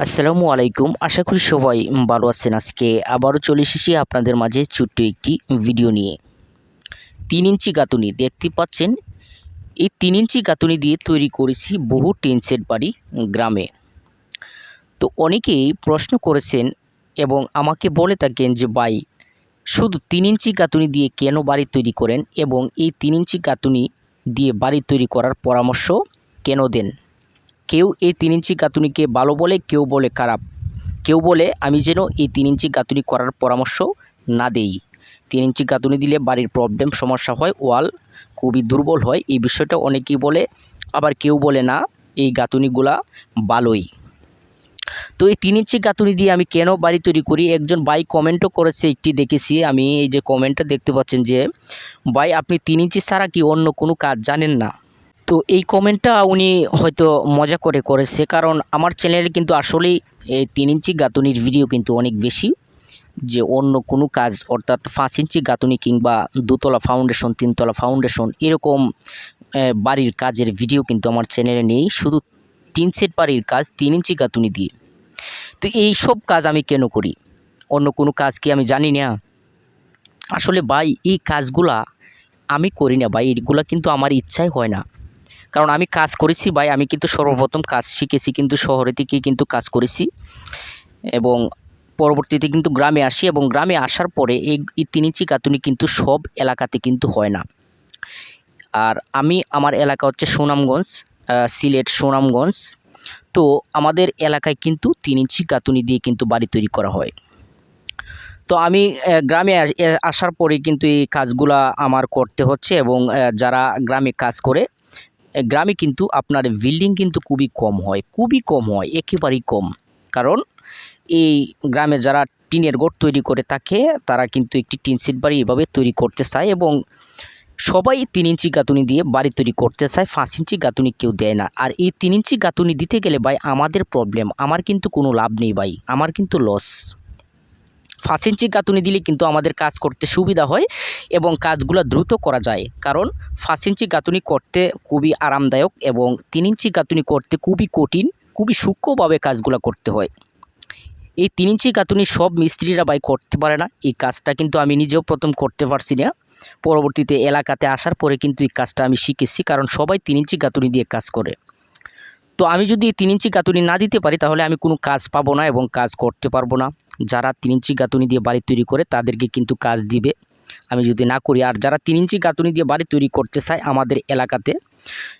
আসসালামু আলাইকুম। আশা করি সবাই ভালো আছেন আজকে। আবারও চলে এসেছি আপনাদের মাঝে ছোট্ট একটি ভিডিও নিয়ে। তিন ইঞ্চি গাঁথুনি, দেখতে পাচ্ছেন? এই তিন ইঞ্চি গাঁথুনি দিয়ে তৈরি করেছি বহু টিনসেট বাড়ি গ্রামে। তো অনেকেই প্রশ্ন করেছেন এবং আমাকে বলে থাকেন যে, ভাই, শুধু তিন ইঞ্চি গাঁথুনি দিয়ে কেন বাড়ি তৈরি করেন এবং এই তিন ইঞ্চি গাঁথুনি দিয়ে বাড়ি তৈরি করার পরামর্শ কেন দেন? কেউ এই তিন ইঞ্চি গাঁথুনিকে ভালো বলে, কেউ বলে খারাপ। কেউ বলে, আমি যেন এই তিন ইঞ্চি গাঁথুনি করার পরামর্শ না দেই। তিন ইঞ্চি গাঁথুনি দিলে বাড়ির প্রবলেম সমস্যা হয়, ওয়াল খুবই দুর্বল হয়। এই বিষয়টা অনেকেই বলে, আবার কেউ বলে না, এই গাঁথুনিগুলা ভালোই। তো এই তিন ইঞ্চি গাঁথুনি দিয়ে আমি কেন বাড়ি তৈরি করি? একজন ভাই কমেন্টও করেছে, একটি দেখেছি। আমি এই যে কমেন্টটা দেখতে পাচ্ছেন যে, ভাই, আপনি তিন ইঞ্চি ছাড়া কি অন্য কোনো কাজ জানেন না? তো এই কমেন্টটা উনি হয়তো মজা করে করেছে, কারণ আমার চ্যানেলে কিন্তু আসলেই এই তিন ইঞ্চি গাঁথুনির ভিডিও কিন্তু অনেক বেশি, যে অন্য কোনো কাজ, অর্থাৎ পাঁচ ইঞ্চি গাঁথুনি কিংবা দুতলা ফাউন্ডেশন তিনতলা ফাউন্ডেশন এরকম বাড়ির কাজের ভিডিও কিন্তু আমার চ্যানেলে নেই, শুধু তিন সেট বাড়ির কাজ, তিন ইঞ্চি গাঁথুনি দিয়ে। তো এই সব কাজ আমি কেন করি? অন্য কোনো কাজ কি আমি জানি না? আসলে ভাই, এই কাজগুলা আমি করি না ভাই এইগুলা কিন্তু আমার ইচ্ছাই হয় না। কারণ আমি কাজ করেছি ভাই, আমি কিন্তু সর্বপ্রথম কাজ শিখেছি কিন্তু শহরে থেকে কিন্তু কাজ করেছি। এবং পরবর্তীতে কিন্তু গ্রামে আসি এবং গ্রামে আসার পরে এই এই তিন ইঞ্চি গাঁথুনি কিন্তু সব এলাকাতে কিন্তু হয় না। আর আমি, আমার এলাকা হচ্ছে সুনামগঞ্জ সিলেট, সুনামগঞ্জ। তো আমাদের এলাকায় কিন্তু তিন ইঞ্চি গাঁথুনি দিয়ে কিন্তু বাড়ি তৈরি করা হয়। তো আমি গ্রামে আসার পরে কিন্তু এই কাজগুলা আমার করতে হচ্ছে এবং যারা গ্রামে কাজ করে গ্রামে কিন্তু আপনার বিল্ডিং কিন্তু খুবই কম হয়, খুবই কম হয়, একেবারেই কম। কারণ এই গ্রামে যারা টিনের গোট তৈরি করে থাকে, তারা কিন্তু একটি টিন সিট বাড়ি এভাবে তৈরি করতে চায় এবং সবাই তিন ইঞ্চি গাঁথুনি দিয়ে বাড়ি তৈরি করতে চায়, পাঁচ ইঞ্চি গাঁথুনি কেউ দেয় না। আর এই তিন ইঞ্চি গাঁথুনি দিতে গেলে ভাই আমাদের প্রবলেম আমার কিন্তু কোনো লাভ নেই ভাই, আমার কিন্তু লস পাঁচ ইঞ্চি গাঁথুনি দিলে কিন্তু আমাদের কাজ করতে সুবিধা হয় এবং কাজগুলো দ্রুত করা যায়। কারণ পাঁচ ইঞ্চি গাঁথুনি করতে খুবই আরামদায়ক এবং তিন ইঞ্চি গাঁথুনি করতে খুবই কঠিন, খুবই সূক্ষ্মভাবে কাজগুলো করতে হয়। এই তিন ইঞ্চি গাঁথুনি সব মিস্ত্রিরা বাই করতে পারে না, এই কাজটা কিন্তু আমি নিজেও প্রথম করতে পারছি না। পরবর্তীতে এলাকাতে আসার পরে কিন্তু এই কাজটা আমি শিখেছি, কারণ সবাই তিন ইঞ্চি গাঁথুনি দিয়ে কাজ করে। তো আমি যদি তিন ইঞ্চি গাঁথুনি না দিতে পারি, তাহলে আমি কোনো কাজ পাবো না এবং কাজ করতে পারব না। যারা তিন ইঞ্চি গাঁথুনি দিয়ে বাড়ি তৈরি করে তাদেরকে কিন্তু কাজ দিবে। আমি যদি না করি, আর যারা তিন ইঞ্চি গাঁথুনি দিয়ে বাড়ি তৈরি করতে চায় আমাদের এলাকাতে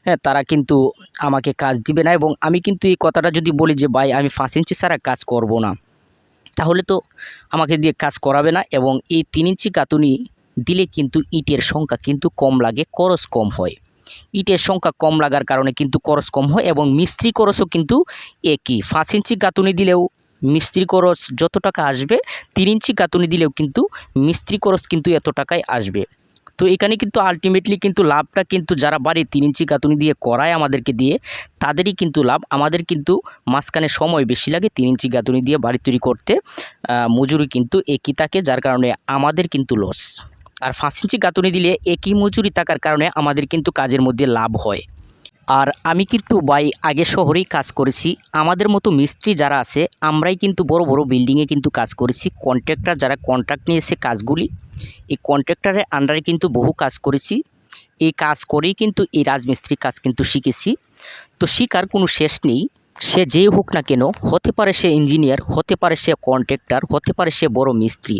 হ্যাঁ তারা কিন্তু আমাকে কাজ দিবে না। এবং আমি কিন্তু এই কথাটা যদি বলি যে, ভাই, আমি পাঁচ ইঞ্চি ছাড়া কাজ করব না। তাহলে তো আমাকে দিয়ে কাজ করাবে না। এবং এই তিন ইঞ্চি গাঁথুনি দিলে কিন্তু ইটের সংখ্যা কিন্তু কম লাগে, খরচ কম হয়। ইটের সংখ্যা কম লাগার কারণে কিন্তু খরচ কম হয় এবং মিস্ত্রি খরচও কিন্তু একই। পাঁচ ইঞ্চি গাঁথুনি দিলেও মিস্ত্রি খরচ যত টাকা আসবে, তিন ইঞ্চি গাঁথুনি দিলেও কিন্তু মিস্ত্রি খরচ কিন্তু এত টাকায় আসবে। তো এখানে কিন্তু আলটিমেটলি কিন্তু লাভটা কিন্তু যারা বাড়ি তিন ইঞ্চি গাঁথুনি দিয়ে করায় আমাদেরকে দিয়ে, তাদেরই কিন্তু লাভ। আমাদের কিন্তু মাঝখানে সময় বেশি লাগে তিন ইঞ্চি গাঁথুনি দিয়ে বাড়ি তৈরি করতে। মজুরি কিন্তু একই থাকে, যার কারণে আমাদের কিন্তু লস আর পাঁচ ইঞ্চি গাঁথুনি দিলে একই মজুরি থাকার কারণে আমাদের কিন্তু কাজের মধ্যে লাভ হয়। আর আমি কিন্তু ভাই আগে শহরেই কাজ করেছি। আমাদের মতো মিস্ত্রি যারা আছে, আমরাই কিন্তু বড় বড় বিল্ডিংয়ে কিন্তু কাজ করেছি। কন্ট্রাক্টর যারা কন্ট্রাক্ট নিয়েছে কাজগুলি, এই কন্ট্রাক্টরের আন্ডারে কিন্তু বহু কাজ করেছি। এই কাজ করেই কিন্তু এই রাজমিস্ত্রির কাজ কিন্তু শিখেছি। তো শিকার কোনো শেষ নেই। সে যেই হোক না কেন, হতে পারে সে ইঞ্জিনিয়ার হতে পারে সে কন্ট্রাক্টর হতে পারে সে বড় মিস্ত্রি।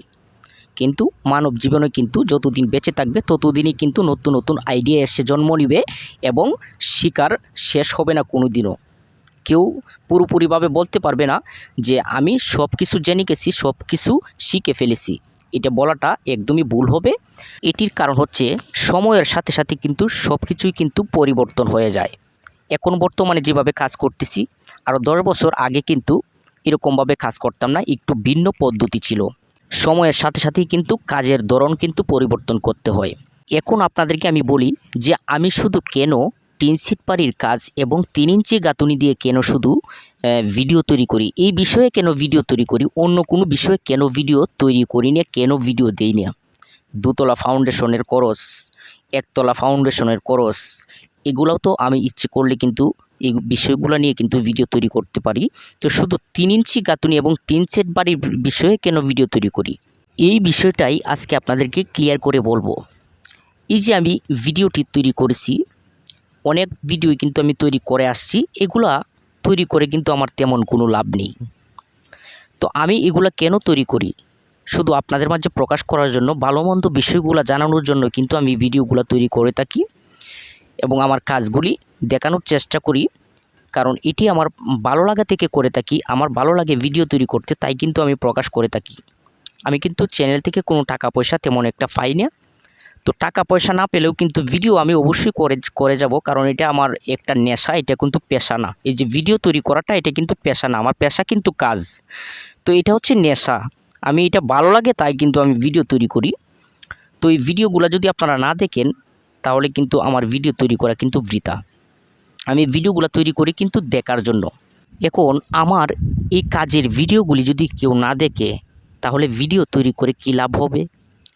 কিন্তু মানব জীবনে কিন্তু যতদিন বেঁচে থাকবে, ততদিনই কিন্তু নতুন নতুন আইডিয়া এসে জন্ম নিবে এবং শিকার শেষ হবে না কোনো দিনও কেউ পুরোপুরিভাবে বলতে পারবে না যে, আমি সব কিছু জেনে গেছি সব কিছু শিখে ফেলেছি। এটা বলাটা একদমই ভুল হবে। এটির কারণ হচ্ছে, সময়ের সাথে সাথে কিন্তু সব কিছুই কিন্তু পরিবর্তন হয়ে যায়। এখন বর্তমানে যেভাবে কাজ করতেছি আরও দশ বছর আগে কিন্তু এরকমভাবে কাজ করতাম না, একটু ভিন্ন পদ্ধতি ছিল। সময়ের সাথে সাথেই কিন্তু কাজের ধরন কিন্তু পরিবর্তন করতে হয়। এখন আপনাদেরকে আমি বলি যে আমি শুধু কেন তিন সিট বাড়ির কাজ এবং তিন ইঞ্চি গাঁথুনি দিয়ে কেন শুধু ভিডিও তৈরি করি? এই বিষয়ে কেন ভিডিও তৈরি করি? অন্য কোনো বিষয়ে কেন ভিডিও তৈরি করি না, কেন ভিডিও দেই না? দুতলা ফাউন্ডেশনের খরচ, একতলা ফাউন্ডেশনের খরচ, এগুলোও তো আমি ইচ্ছে করলে কিন্তু এই বিষয়গুলো নিয়ে কিন্তু ভিডিও তৈরি করতে পারি। তো শুধু তিন ইঞ্চি গাঁথুনি এবং তিন সেট বাড়ির বিষয়ে কেন ভিডিও তৈরি করি? এই বিষয়টাই আজকে আপনাদেরকে ক্লিয়ার করে বলব। এই যে আমি ভিডিওটি তৈরি করেছি, অনেক ভিডিও কিন্তু আমি তৈরি করে আসছি, এগুলা তৈরি করে কিন্তু আমার তেমন কোনো লাভ নেই। তো আমি এগুলা কেন তৈরি করি? শুধু আপনাদের মাঝে প্রকাশ করার জন্য, ভালো মন্দ বিষয়গুলো জানানোর জন্য কিন্তু আমি ভিডিওগুলো তৈরি করে থাকি। এবং আমার কাজগুলি দেখানোর চেষ্টা করি। কারণ এটি আমার ভালো লাগা থেকে করে থাকি, আমার ভালো লাগে ভিডিও তৈরি করতে, তাই কিন্তু আমি প্রকাশ করে থাকি। আমি কিন্তু চ্যানেল থেকে কোনো টাকা পয়সা তেমন একটা পাই না। তো টাকা পয়সা না পেলেও কিন্তু ভিডিও আমি অবশ্যই করে করে যাব, কারণ এটা আমার একটা নেশা, এটা কিন্তু পেশা না। এই যে ভিডিও তৈরি করাটা, এটা কিন্তু পেশা না, আমার পেশা কিন্তু কাজ। তো এটা হচ্ছে নেশা। আমি এটা ভালো লাগে, তাই কিন্তু আমি ভিডিও তৈরি করি। তো এই ভিডিওগুলো যদি আপনারা না দেখেন তাহলে কিন্তু আমার ভিডিও তৈরি করা কিন্তু বৃথা। আমি ভিডিওগুলো তৈরি করি কিন্তু দেখার জন্য। এখন আমার এই কাজের ভিডিওগুলি যদি কেউ না দেখে, তাহলে ভিডিও তৈরি করে কী লাভ হবে?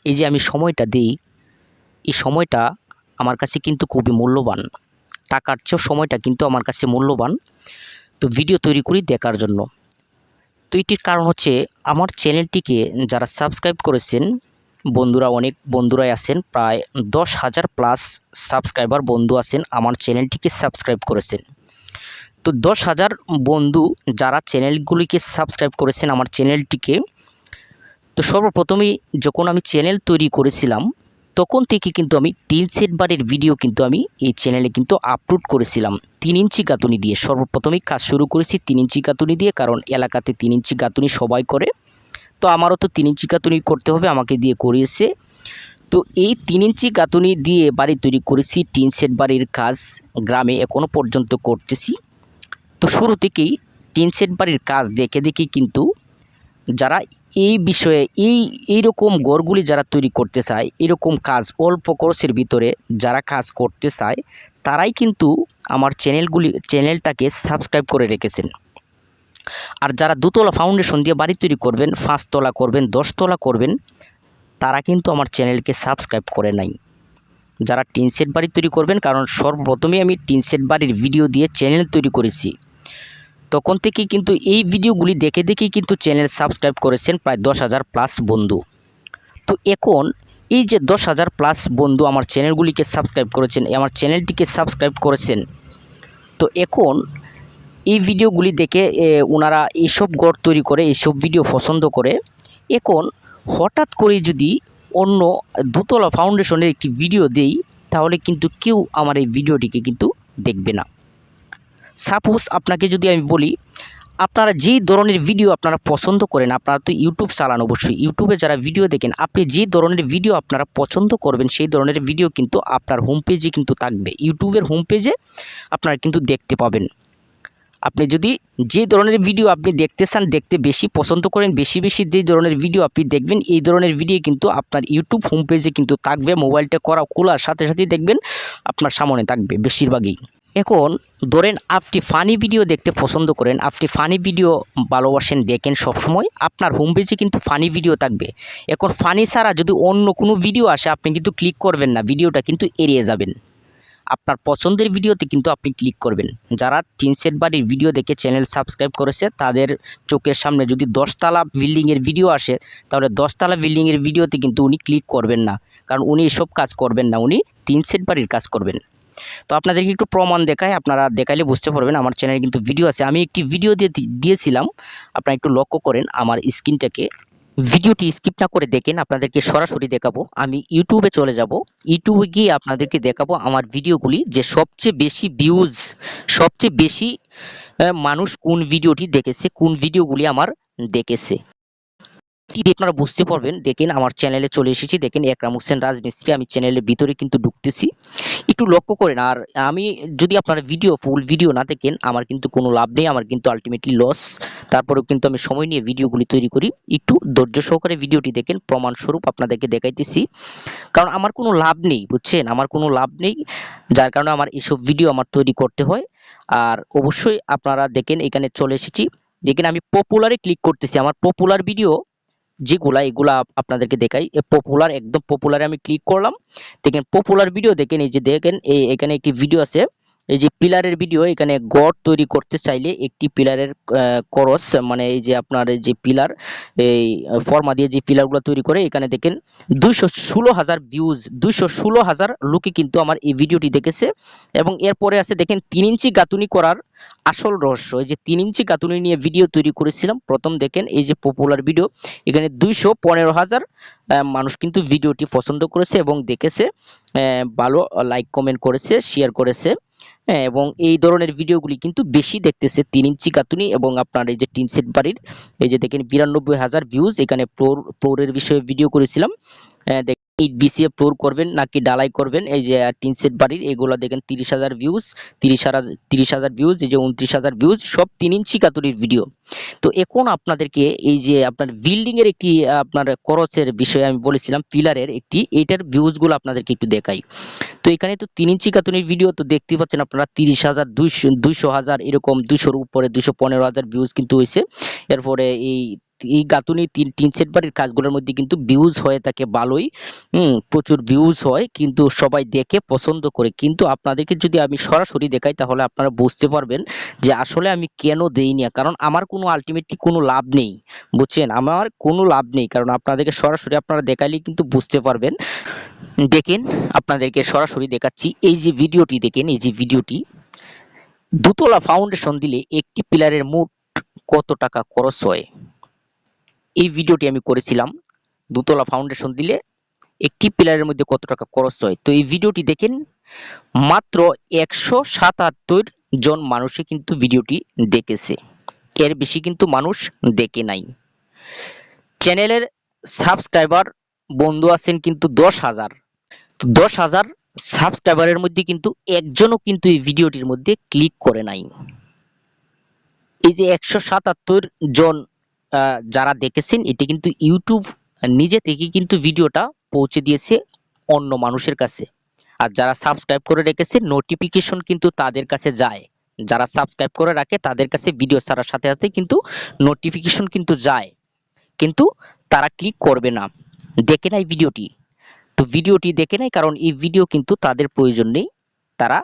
এই যে আমি সময়টা দিই, এই সময়টা আমার কাছে কিন্তু খুবই মূল্যবান। টাকার চেয়েও সময়টা কিন্তু আমার কাছে মূল্যবান। তো ভিডিও তৈরি করি দেখার জন্য। তো এটির কারণ হচ্ছে, আমার চ্যানেলটিকে যারা সাবস্ক্রাইব করেছেন বন্ধুরা, অনেক বন্ধুরাই আছেন, প্রায় দশ হাজার প্লাস সাবস্ক্রাইবার বন্ধু আছেন, আমার চ্যানেলটিকে সাবস্ক্রাইব করেছেন। তো দশ হাজার বন্ধু যারা চ্যানেলগুলিকে সাবস্ক্রাইব করেছেন আমার চ্যানেলটিকে তো সর্বপ্রথমেই যখন আমি চ্যানেল তৈরি করেছিলাম, তখন থেকে কিন্তু আমি তিন সেট বারের ভিডিও কিন্তু আমি এই চ্যানেলে কিন্তু আপলোড করেছিলাম। তিন ইঞ্চি গাঁথুনি দিয়ে সর্বপ্রথমেই কাজ শুরু করেছি তিন ইঞ্চি গাঁথুনি দিয়ে, কারণ এলাকাতে তিন ইঞ্চি গাঁথুনি সবাই করে। তো আমারও তো তিন ইঞ্চি গাঁথুনি করতে হবে, আমাকে দিয়ে করিয়েছে। তো এই তিন ইঞ্চি গাঁথুনি দিয়ে বাড়ি তৈরি করেছি, টিন সেট বাড়ির কাজ গ্রামে এখনও পর্যন্ত করতেছি। তো শুরু থেকেই টিন সেট বাড়ির কাজ দেখে দেখে কিন্তু যারা এই বিষয়ে, এই, এইরকম গড়গুলি যারা তৈরি করতে চায়, এরকম কাজ অল্প খরচের ভিতরে যারা কাজ করতে চায়, তারাই কিন্তু আমার চ্যানেলগুলি, চ্যানেলটাকে সাবস্ক্রাইব করে রেখেছেন। আর যারা দুতলা ফাউন্ডেশন দিয়ে বাড়ি তৈরি করবেন, পাঁচতলা করবেন, দশতলা করবেন, তারা কিন্তু আমার চ্যানেলকে সাবস্ক্রাইব করে নাই। যারা টিন সেট বাড়ি তৈরি করবেন, কারণ সর্বপ্রথমে আমি টিন সেট বাড়ির ভিডিও দিয়ে চ্যানেল তৈরি করেছি। তখন থেকে কিন্তু এই ভিডিওগুলি দেখে দেখেই কিন্তু চ্যানেল সাবস্ক্রাইব করেছেন প্রায় দশ হাজার প্লাস বন্ধু। তো এখন এই যে দশ হাজার প্লাস বন্ধু আমার চ্যানেলগুলিকে সাবস্ক্রাইব করেছেন আমার চ্যানেলটিকে সাবস্ক্রাইব করেছেন, তো এখন এই ভিডিওগুলি দেখে ওনারা এইসব গড় তৈরি করে এইসব ভিডিও পছন্দ করে। এখন হঠাৎ করে যদি অন্য দুতলা ফাউন্ডেশনের একটি ভিডিও দেই, তাহলে কিন্তু কেউ আমার এই ভিডিওটিকে কিন্তু দেখবে না। সাপোজ আপনাকে যদি আমি বলি, আপনারা যেই ধরনের ভিডিও আপনারা পছন্দ করেন, আপনারা তো ইউটিউব চালান অবশ্যই, ইউটিউবে যারা ভিডিও দেখেন, আপনি যে ধরনের ভিডিও আপনারা পছন্দ করবেন, সেই ধরনের ভিডিও কিন্তু আপনার হোম পেজে কিন্তু থাকবে। ইউটিউবের হোম পেজে আপনারা কিন্তু দেখতে পাবেন। আপনি যদি যে ধরনের ভিডিও আপনি দেখতে চান, দেখতে বেশি পছন্দ করেন, বেশি বেশি যে ধরনের ভিডিও আপনি দেখবেন, এই ধরনের ভিডিও কিন্তু আপনার ইউটিউব হোম পেজে কিন্তু থাকবে মোবাইলটা করা খোলার সাথে সাথেই দেখবেন আপনার সামনে থাকবে বেশিরভাগই। এখন ধরেন আপনি ফানি ভিডিও দেখতে পছন্দ করেন, আপনি ফানি ভিডিও ভালোবাসেন, দেখেন সবসময়, আপনার হোম পেজে কিন্তু ফানি ভিডিও থাকবে। এখন ফানি ছাড়া যদি অন্য কোনো ভিডিও আসে, আপনি কিন্তু ক্লিক করবেন না ভিডিওটা কিন্তু এড়িয়ে যাবেন। আপনার পছন্দের ভিডিওতে কিন্তু আপনি ক্লিক করবেন। যারা তিন সেট বাড়ির ভিডিও দেখে চ্যানেল সাবস্ক্রাইব করেছে, তাদের চোখের সামনে যদি দশতলা বিল্ডিংয়ের ভিডিও আসে, তাহলে দশতলা বিল্ডিংয়ের ভিডিওতে কিন্তু উনি ক্লিক করবেন না। কারণ উনি এসব কাজ করবেন না, উনি তিন সেট বাড়ির কাজ করবেন। তো আপনাদেরকে একটু প্রমাণ দেখায় আপনারা দেখাইলে বুঝতে পারবেন আমার চ্যানেলে কিন্তু ভিডিও আছে। আমি একটি ভিডিও দিয়ে দিয়েছিলাম, আপনারা একটু লক্ষ্য করেন, আমার স্ক্রিনটাকে ভিডিওটি স্কিপ না করে দেখেন, আপনাদেরকে সরাসরি দেখাবো। আমি ইউটিউবে চলে যাব। ইউটিউবে গিয়ে আপনাদেরকে দেখাবো আমার ভিডিওগুলি যে সবচেয়ে বেশি ভিউজ সবচেয়ে বেশি মানুষ কোন ভিডিওটি দেখেছে, কোন ভিডিওগুলি আমার দেখেছে। এটি আপনারা বুঝতে পারবেন, দেখেন আমার চ্যানেলে চলে এসেছি, দেখেন একরাম হোসেন রাজমিস্ত্রি, আমি চ্যানেলের ভিতরে কিন্তু ঢুকতেছি। একটু লক্ষ্য করেন, আর আমি যদি আপনারা ভিডিও ফুল ভিডিও না দেখেন, আমার কিন্তু কোনো লাভ নেই, আমার কিন্তু আলটিমেটলি লস তারপরেও কিন্তু আমি সময় নিয়ে ভিডিওগুলি তৈরি করি। একটু ধৈর্য সহকারে ভিডিওটি দেখেন, প্রমাণস্বরূপ আপনাদেরকে দেখাইতেছি। কারণ আমার কোনো লাভ নেই, বুঝছেন? আমার কোনো লাভ নেই, যার কারণে আমার এইসব ভিডিও আমার তৈরি করতে হয়। আর অবশ্যই আপনারা দেখেন, এখানে চলে এসেছি। দেখেন আমি পপুলারে ক্লিক করতেছি। আমার পপুলার ভিডিও যেগুলা এগুলা আপনাদেরকে দেখাই। পপুলার একদম পপুলারে আমি ক্লিক করলাম। দেখেন পপুলার ভিডিও দেখেন, এই যে দেখেন, এই এখানে একটি ভিডিও আছে। এই যে পিলারের ভিডিও এখানে গড় তৈরি করতে চাইলে একটি পিলারের করস মানে এই যে আপনার এই যে পিলার এই ফর্মা দিয়ে যে পিলারগুলো তৈরি করে, এখানে দেখেন, দুইশো ষোলো হাজার ভিউজ দুইশো ষোলো হাজার লোকে কিন্তু আমার এই ভিডিওটি দেখেছে। এবং এরপরে আছে, দেখেন, তিন ইঞ্চি গাঁথুনি করার আসল রহস্য, এই যে তিন ইঞ্চি গাঁথুনি নিয়ে ভিডিও তৈরি করেছিলাম। প্রথম দেখেন, এই যে পপুলার ভিডিও এখানে দুইশো পনেরো হাজার মানুষ কিন্তু ভিডিওটি পছন্দ করেছে এবং দেখেছে। ভালো লাইক কমেন্ট করেছে শেয়ার করেছে। হ্যাঁ এবং এই ধরনের ভিডিওগুলি কিন্তু বেশি দেখতেছে তিন ইঞ্চি কাতুনি এবং আপনার এই যে টিন সেট বাড়ির, এই যে দেখেন বিরানব্বই হাজার ভিউজ এখানে ফ্লোর ফ্লোরের বিষয়ে ভিডিও করেছিলাম। ইট বিসিএ ফ্লোর করবেন নাকি ডালাই করবেন? এই যে টিন সেট বাড়ির, এগুলো দেখেন তিরিশ হাজার ভিউজ তিরিশ হাজার তিরিশ হাজার ভিউজ এই যে উনত্রিশ হাজার ভিউজ সব তিন ইঞ্চি গাঁথুনির ভিডিও তো এখন আপনাদেরকে এই যে আপনার বিল্ডিং এর একটি আপনার খরচের বিষয়ে আমি বলেছিলাম পিলারের একটি এইটার ভিউজগুলো আপনাদেরকে একটু দেখাই। তো এখানে তো তিন ইঞ্চি কাতুনির ভিডিও তো দেখতে পাচ্ছেন আপনারা তিরিশ হাজার, দুইশো দুইশো হাজার, এরকম দুইশোর উপরে দুশো পনেরো হাজার ভিউজ কিন্তু হয়েছে। এরপরে এই এই গাতুনি তিন তিন সেট বাড়ির কাজগুলোর মধ্যে কিন্তু ভিউজ হয়ে থাকে ভালোই। প্রচুর ভিউজ হয়, কিন্তু সবাই দেখে পছন্দ করে। কিন্তু আপনাদেরকে যদি আমি সরাসরি দেখাই, তাহলে আপনারা বুঝতে পারবেন যে আসলে আমি কেন দেই না কারণ আমার কোনো আলটিমেটলি কোনো লাভ নেই, বুঝছেন? আমার কোনো লাভ নেই। কারণ আপনাদেরকে সরাসরি আপনারা দেখাইলে কিন্তু বুঝতে পারবেন। দেখেন, আপনাদেরকে সরাসরি দেখাচ্ছি এই যে ভিডিওটি, দেখেন এই যে ভিডিওটি। দুতলা ফাউন্ডেশন দিলে একটি পিলারের মোট কত টাকা খরচ হয়? এই ভিডিওটি আমি করেছিলাম। দুতলা ফাউন্ডেশন দিলে একটি পিলারের মধ্যে কত টাকা খরচ হয়? তো এই ভিডিওটি দেখেন, মাত্র একশো সাতাত্তর জন মানুষে কিন্তু ভিডিওটি দেখেছে। এর বেশি কিন্তু মানুষ দেখে নাই। চ্যানেলের সাবস্ক্রাইবার বন্ধু আছেন কিন্তু দশ হাজার। তো দশ হাজার সাবস্ক্রাইবারের মধ্যে কিন্তু একজনও কিন্তু এই ভিডিওটির মধ্যে ক্লিক করে নাই। এই যে একশো সাতাত্তর জন যারা দেখেছেন, এটি কিন্তু ইউটিউব নিজে থেকে কিন্তু ভিডিওটা পৌঁছে দিয়েছে অন্য মানুষের কাছে। আর যারা সাবস্ক্রাইব করে রেখেছে নোটিফিকেশন কিন্তু তাদের কাছে যায়। যারা সাবস্ক্রাইব করে রাখে, তাদের কাছে ভিডিও ছাড়ার সাথে সাথে কিন্তু নোটিফিকেশন কিন্তু যায়। কিন্তু তারা ক্লিক করবে না। দেখে নাই ভিডিওটি। তো ভিডিওটি দেখে নাই কারণ এই ভিডিও কিন্তু তাদের প্রয়োজন নেই। তারা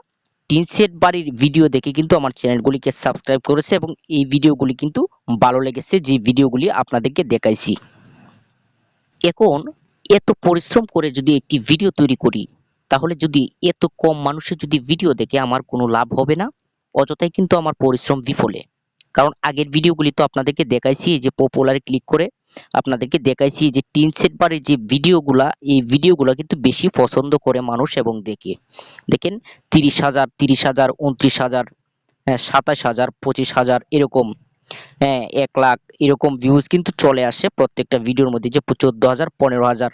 টিন সেট বাড়ির ভিডিও দেখে কিন্তু আমার চ্যানেলগুলিকে সাবস্ক্রাইব করেছে এবং এই ভিডিওগুলি কিন্তু ভালো লেগেছে, যে ভিডিওগুলি আপনাদেরকে দেখাইছি। এখন এত পরিশ্রম করে যদি একটি ভিডিও তৈরি করি, তাহলে যদি এত কম মানুষের যদি ভিডিও দেখে আমার কোনো লাভ হবে না? অযথাই কিন্তু আমার পরিশ্রম বিফলে। কারণ আগের ভিডিওগুলি তো আপনাদেরকে দেখাইছি যে পপুলারে ক্লিক করে আপনাদেরকে দেখাইছি যে টিন সেট বারের যে ভিডিওগুলা, এই ভিডিওগুলা কিন্তু বেশি পছন্দ করে মানুষ এবং দেখে। দেখেন, তিরিশ হাজার তিরিশ হাজার, উনত্রিশ হাজার হ্যাঁ সাতাশ হাজার, পঁচিশ হাজার এরকম হ্যাঁ এক লাখ এরকম ভিউজ কিন্তু চলে আসে প্রত্যেকটা ভিডিওর মধ্যে যে চোদ্দ হাজার, পনেরো হাজার।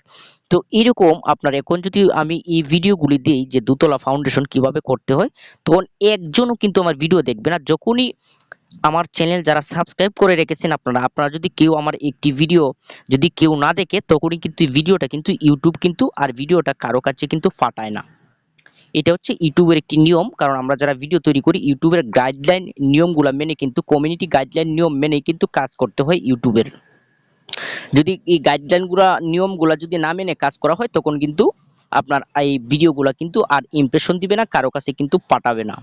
তো এরকম আপনার এখন যদি আমি এই ভিডিওগুলি দিই যে দুতলা ফাউন্ডেশন কীভাবে করতে হয়, তখন একজনও কিন্তু আমার ভিডিও দেখবে না। যখনই আমার চ্যানেল যারা সাবস্ক্রাইব করে রেখেছেন আপনারা আপনারা যদি কেউ আমার একটি ভিডিও যদি কেউ না দেখে, তখনই কিন্তু ভিডিওটা কিন্তু ইউটিউব কিন্তু আর ভিডিওটা কারও কাছে কিন্তু ফাটায় না। এটা হচ্ছে ইউটিউবের একটি নিয়ম, কারণ আমরা যারা ভিডিও তৈরি করি ইউটিউবের গাইডলাইন নিয়মগুলো মেনে কিন্তু কমিউনিটি গাইডলাইন নিয়ম মেনে কিন্তু কাজ করতে হয় ইউটিউবের যদি এই গাইডলাইনগুলো নিয়মগুলো যদি না মেনে কাজ করা হয়, তখন কিন্তু আপনার এই ভিডিওগুলো কিন্তু আর ইমপ্রেশন দিবে না, কারও কাছে কিন্তু পাঠাবে না।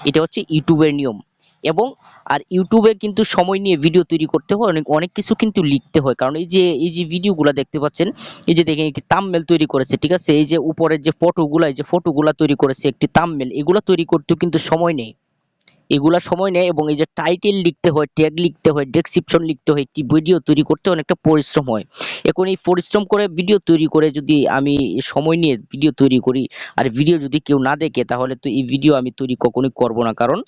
এটা হচ্ছে ইউটিউবের নিয়ম। এবং আর ইউটিউবে কিন্তু সময় নিয়ে ভিডিও তৈরি করতে হয়, অনেক অনেক কিছু কিন্তু লিখতে হয়। কারণ এই যে এই যে ভিডিওগুলো দেখতে পাচ্ছেন, এই যে দেখেন একটি তামমেল তৈরি করেছে, ঠিক আছে? এই যে উপরের যে ফটোগুলো এই যে ফটোগুলো তৈরি করেছে একটি তামমেল এগুলো তৈরি করতেও কিন্তু সময় নেই। এগুলা সময় নেয় এবং এই যে টাইটেল লিখতে হয় ট্যাগ লিখতে হয় ডেসক্রিপশন লিখতে হয়, একটি ভিডিও তৈরি করতে অনেকটা পরিশ্রম হয়। এখন এই পরিশ্রম করে ভিডিও তৈরি করে যদি আমি সময় নিয়ে ভিডিও তৈরি করি আর ভিডিও যদি কেউ না দেখে, তাহলে তো এই ভিডিও আমি তৈরি কখনোই করব না। কারণ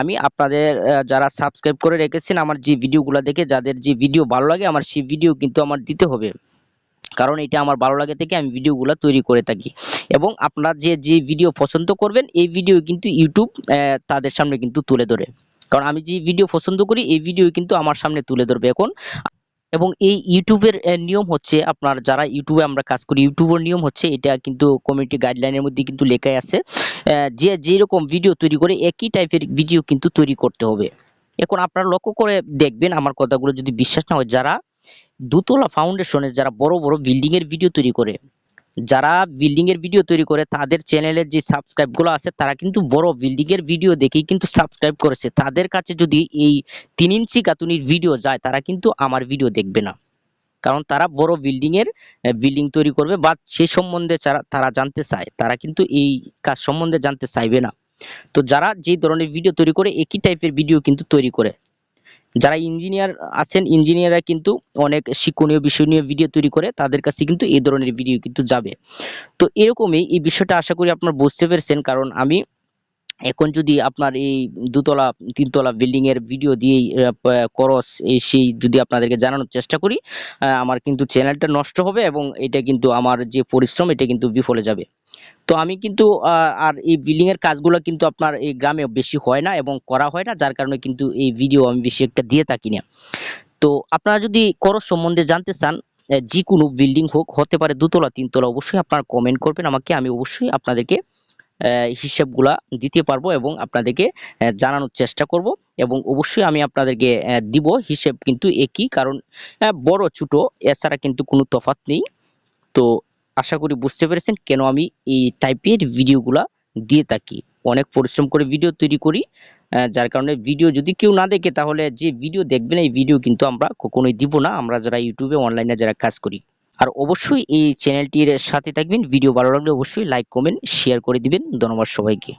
আমি আপনাদের যারা সাবস্ক্রাইব করে রেখেছেন, আমার যে ভিডিওগুলো দেখে, যাদের যে ভিডিও ভালো লাগে, আমার সেই ভিডিও কিন্তু আমার দিতে হবে। কারণ এটা আমার ভালো লাগে থেকে আমি ভিডিওগুলো তৈরি করে থাকি। এবং আপনারা যে যে ভিডিও পছন্দ করবেন, এই ভিডিও কিন্তু ইউটিউব তাদের সামনে কিন্তু তুলে ধরে। কারণ আমি যে ভিডিও পছন্দ করি, এই ভিডিও কিন্তু আমার সামনে তুলে ধরবে এখন। এবং এই ইউটিউবের নিয়ম হচ্ছে আপনার যারা ইউটিউবে আমরা কাজ করি, ইউটিউবের নিয়ম হচ্ছে এটা কিন্তু কমিউনিটি গাইডলাইনের মধ্যে কিন্তু লেখাই আছে। যে, যেরকম ভিডিও তৈরি করে, একই টাইপের ভিডিও কিন্তু তৈরি করতে হবে। এখন আপনারা লক্ষ্য করে দেখবেন, আমার কথাগুলো যদি বিশ্বাস না হয়, যারা দুতলা ফাউন্ডেশনের যারা বড় বড় বিল্ডিং এর ভিডিও তৈরি করে, যারা বিল্ডিং এর ভিডিও তৈরি করে, তাদের চ্যানেলের যে সাবস্ক্রাইবগুলো আছে, তারা কিন্তু বড় বিল্ডিং এর ভিডিও দেখেই কিন্তু সাবস্ক্রাইব করেছে। তাদের কাছে যদি এই তিন ইঞ্চি কাতুনির ভিডিও যায়, তারা কিন্তু আমার ভিডিও দেখবে না। কারণ তারা বড় বিল্ডিং এর বিল্ডিং তৈরি করবে বা সে সম্বন্ধে তারা জানতে চায়। তারা কিন্তু এই কাজ সম্বন্ধে জানতে চাইবে না। তো যারা যে ধরনের ভিডিও তৈরি করে, একই টাইপের ভিডিও কিন্তু তৈরি করে। যারা ইঞ্জিনিয়ার আছেন ইঞ্জিনিয়াররা কিন্তু অনেক শিক্ষণীয় বিষয় নিয়ে ভিডিও তৈরি করে, তাদের কাছে কিন্তু এই ধরনের ভিডিও কিন্তু যাবে। তো এরকমই এই বিষয়টা আশা করি আপনারা বুঝতে পেরেছেন, কারণ আমি এখন যদি আপনার এই দুতলা, তিনতলা বিল্ডিং এর ভিডিও দিয়ে করস, এই সেই যদি আপনাদেরকে জানানোর চেষ্টা করি আমার কিন্তু চ্যানেলটা নষ্ট হবে এবং এটা কিন্তু আমার যে পরিশ্রম, এটা কিন্তু বিফলে যাবে। তো আমি কিন্তু আর এই বিল্ডিং এর কাজগুলো কিন্তু আপনার এই গ্রামে বেশি হয় না এবং করা হয় না, যার কারণে কিন্তু এই ভিডিও আমি বেশি একটা দিয়ে থাকি না। তো আপনারা যদি করস সম্বন্ধে জানতে চান যে কোনো বিল্ডিং হোক, হতে পারে দুতলা, তিনতলা, অবশ্যই আপনারা কমেন্ট করবেন, আমাকে আমি অবশ্যই আপনাদেরকে হিসাবগুলা দিতে পারব এবং আপনাদেরকে জানানোর চেষ্টা করব এবং অবশ্যই আমি আপনাদেরকে দিব হিসেব কিন্তু একই, কারণ বড়, ছোট, এছাড়া কিন্তু কোনো তফাৎ নেই। তো আশা করি বুঝতে পেরেছেন কেন আমি এই টাইপের ভিডিওগুলা দিয়ে থাকি। অনেক পরিশ্রম করে ভিডিও তৈরি করি যার কারণে ভিডিও যদি কেউ না দেখে, তাহলে যে ভিডিও দেখবেন এই ভিডিও কিন্তু আমরা কখনোই দিব না। আমরা যারা ইউটিউবে অনলাইনে যারা কাজ করি, আর অবশ্যই এই চ্যানেলটির সাথে থাকবেন। ভিডিও ভালো লাগলে অবশ্যই লাইক কমেন্ট শেয়ার করে দিবেন। ধন্যবাদ সবাইকে।